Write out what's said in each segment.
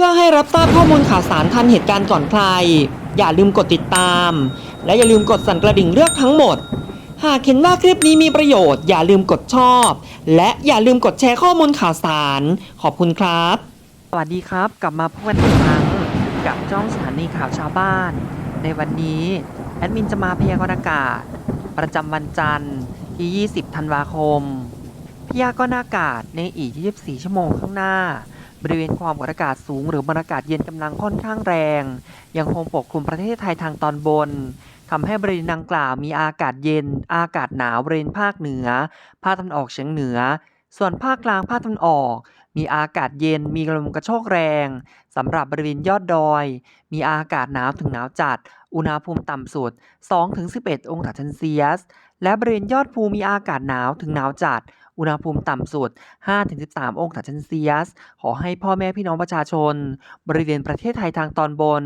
พื่อให้รับทราบข้อมูลข่าวสารทันเหตุการณ์ก่อนใคร อย่าลืมกดติดตาม และอย่าลืมกดสั่นกระดิ่งเลือกทั้งหมด หากเห็นว่าคลิปนี้มีประโยชน์ อย่าลืมกดชอบ และอย่าลืมกดแชร์ข้อมูลข่าวสาร ขอบคุณครับ สวัสดีครับ กลับมาพบกันอีกครั้งกับจ้องสถานีข่าวชาวบ้าน ในวันนี้แอดมินจะมาพยากรณ์อากาศ ประจำวันจันทร์ที่ 20 ธันวาคม พยากรณ์อากาศในอีก 24 ชั่วโมงข้างหน้า บริเวณความกดอากาศสูงหรือบรรยากาศเย็นกำลังค่อนข้างแรง ยังคงปกคลุมประเทศไทยทางตอนบนทำให้บริเวณดังกล่าวมีอากาศเย็น อากาศหนาวบริเวณภาคเหนือ ภาคตะวันออกเฉียงเหนือ ส่วนภาคกลางภาคตะวันออก มีอากาศเย็น มีลมกระโชกแรงสำหรับบริเวณยอดดอย มีอากาศหนาวถึงหนาวจัด อุณหภูมิต่ำสุด 2-11 องศาเซนเซียส และบริเวณยอดภูมีอากาศหนาวถึงหนาวจัด อุณหภูมิต่ำสุด 5-13 องศาเซนเซียส ขอให้พ่อแม่พี่น้องประชาชน บริเวณประเทศไทยทางตอนบน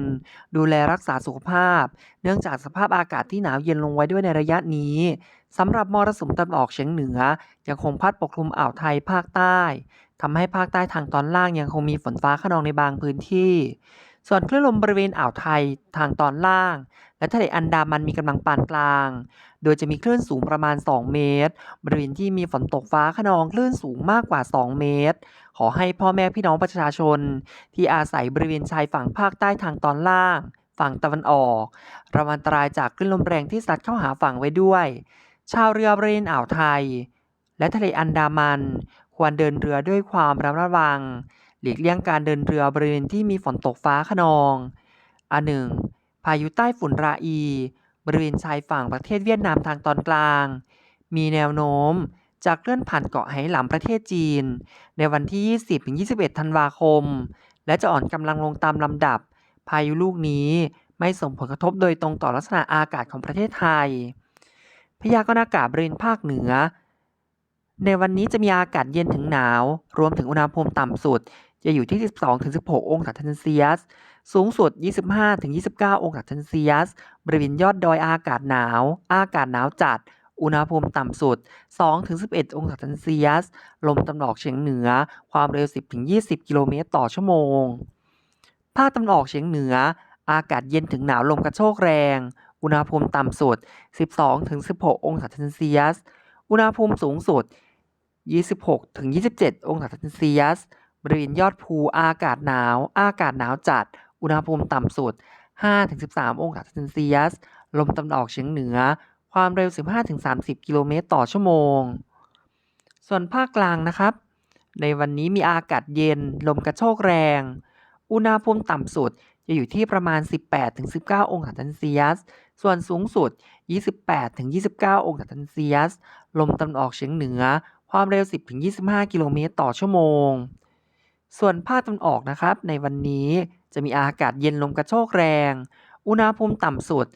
ดูแลรักษาสุขภาพ เนื่องจากสภาพอากาศที่หนาวเย็นลงไว้ด้วยในระยะนี้สำหรับมรสุมตะวันออกเฉียงเหนือ ยังคงพัดปกคลุมอ่าวไทยภาคใต้ทำให้ภาคใต้ทางตอนล่างยังคงมีฝนฟ้าขนองในบางพื้นที่ ส่วนคลื่นลมบริเวณอ่าวไทยทางตอนล่าง และทะเลอันดามันมีกำลังปานกลาง โดยจะมีคลื่นสูงประมาณ 2 เมตร บริเวณที่มีฝนตกฟ้าขนองคลื่นสูงมากกว่า 2 เมตร ขอให้พ่อแม่พี่น้องประชาชน ที่อาศัยบริเวณชายฝั่งภาคใต้ทางตอนล่าง ฝั่งตะวันออกระวังอันตรายจากคลื่นลมแรงที่ซัดเข้าหาฝั่งไว้ด้วย ชาวเรือบริเวณอ่าวไทย และทะเลอันดามัน ควรเดินเรือด้วยความระมัดระวัง หลีกเลี่ยงการเดินเรือบริเวณที่มีฝนตกฟ้าขนองอันหนึ่งพายุใต้ฝุ่นราอี บริเวณชายฝั่งประเทศเวียดนามทางตอนกลาง มีแนวโน้มจะเคลื่อนผ่านเกาะไหหลำประเทศจีน ในวันที่ 20-21 ธันวาคม และจะอ่อนกำลังลงตามลำดับ พายุลูกนี้ไม่ส่งผลกระทบโดยตรงต่อลักษณะอากาศของประเทศไทย พยากรณ์อากาศบริเวณภาคเหนือ ในวันนี้จะมีอากาศเย็นถึงหนาว รวมถึงอุณหภูมิต่ำสุด จะอยู่ที่ 12-16 องศาเซนเซียส สูงสุด 25-29 องศาเซนเซียส บริเวณยอดดอยอากาศหนาว อากาศหนาวจัด อุณหภูมิต่ำสุด 2-11 องศาเซนเซียส ลมตะวันออกเฉียงเหนือ ความเร็ว 10-20 กิโลเมตรต่อชั่วโมง ภาคตะวันออกเฉียงเหนือ อากาศเย็นถึงหนาวลมกระโชกแรง อุณหภูมิต่ำสุด 12-16 องศาเซนเซียส อุณหภูมิสูงสุด 26-27 องศาเซนเซียส บริเวณยอดภูอากาศหนาว อากาศหนาวจัด อุณหภูมิต่ำสุด 5-13 องศาเซนเซียส ลมตะวันออกเฉียงเหนือ ความเร็ว 15-30 กิโลเมตรต่อชั่วโมง ส่วนภาคกลางนะครับ ในวันนี้มีอากาศเย็น ลมกระโชกแรง อุณหภูมิต่ำสุดจะอยู่ที่ประมาณ 18-19 องศาเซนเซียส ส่วนสูงสุด 28-29 องศาเซนเซียส ลมตะวันออกเฉียงเหนือ ความเร็ว 10-25 กิโลเมตรต่อชั่วโมง ส่วนภาคตะวันออกนะครับ ในวันนี้จะมีอากาศเย็นลมกระโชกแรง อุณหภูมิต่ำสุด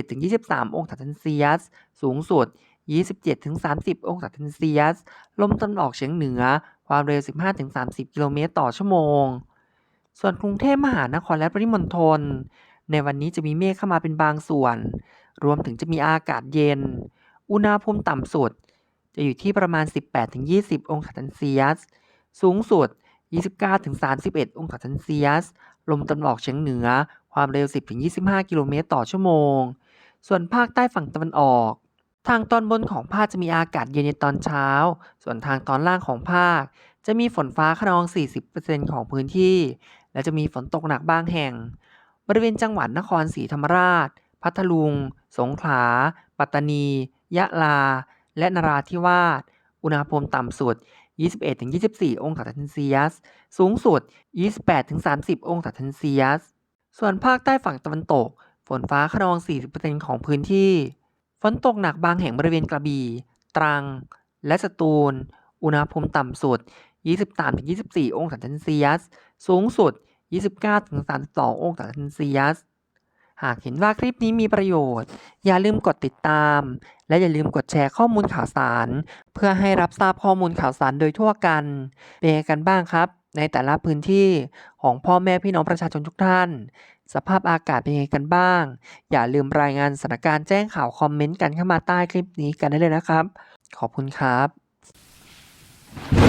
17-23 องศาเซนเซียส สูงสุด 27-30 องศาเซนเซียส ลมตะวันออกเฉียงเหนือ ความเร็ว 15-30 กิโลเมตรต่อชั่วโมง ส่วนกรุงเทพมหานครและปริมณฑล ในวันนี้จะมีเมฆเข้ามาเป็นบางส่วน รวมถึงจะมีอากาศเย็น อุณหภูมิต่ำสุด จะอยู่ที่ประมาณ 18-20 องศาเซนเซียส สูงสุด 29-31 องศาเซนเซียส ลมตะวันออกเฉียงเหนือ ความเร็ว 10-25 กิโลเมตรต่อชั่วโมง ส่วนภาคใต้ฝั่งตะวันออก ทางตอนบนของภาคจะมีอากาศเย็นในตอนเช้า ส่วนทางตอนล่างของภาค จะมีฝนฟ้าขนอง 40%ของพื้นที่ และจะมีฝนตกหนักบางแห่ง บริเวณจังหวัดนครศรีธรรมราช พัทลุง สงขลา ปัตตานี ยะลา และนราธิวาส อุณหภูมิต่ำสุด 21-24 องศาเซนเซียส สูงสุด 28-30 องศาเซนเซียส ส่วนภาคใต้ฝั่งตะวันตก ฝนฟ้าขนอง 40%ของพื้นที่ ฝนตกหนักบางแห่งบริเวณกระบี่ ตรัง และสตูล อุณหภูมิต่ำสุด 23-24 องศาเซนเซียส สูงสุด 29-32 องศาเซนเซียส หากเห็นว่าคลิปนี้มีประโยชน์ อย่าลืมกดติดตาม และอย่าลืมกดแชร์ข้อมูลข่าวสาร เพื่อให้รับทราบข้อมูลข่าวสารโดยทั่วกันเป็นยังไงกันบ้างครับ ในแต่ละพื้นที่ของพ่อแม่พี่น้องประชาชนทุกท่าน สภาพอากาศเป็นยังไงกันบ้าง อย่าลืมรายงานสถานการณ์แจ้งข่าวคอมเมนต์กันเข้ามาใต้คลิปนี้กันได้เลยนะครับ ขอบคุณครับ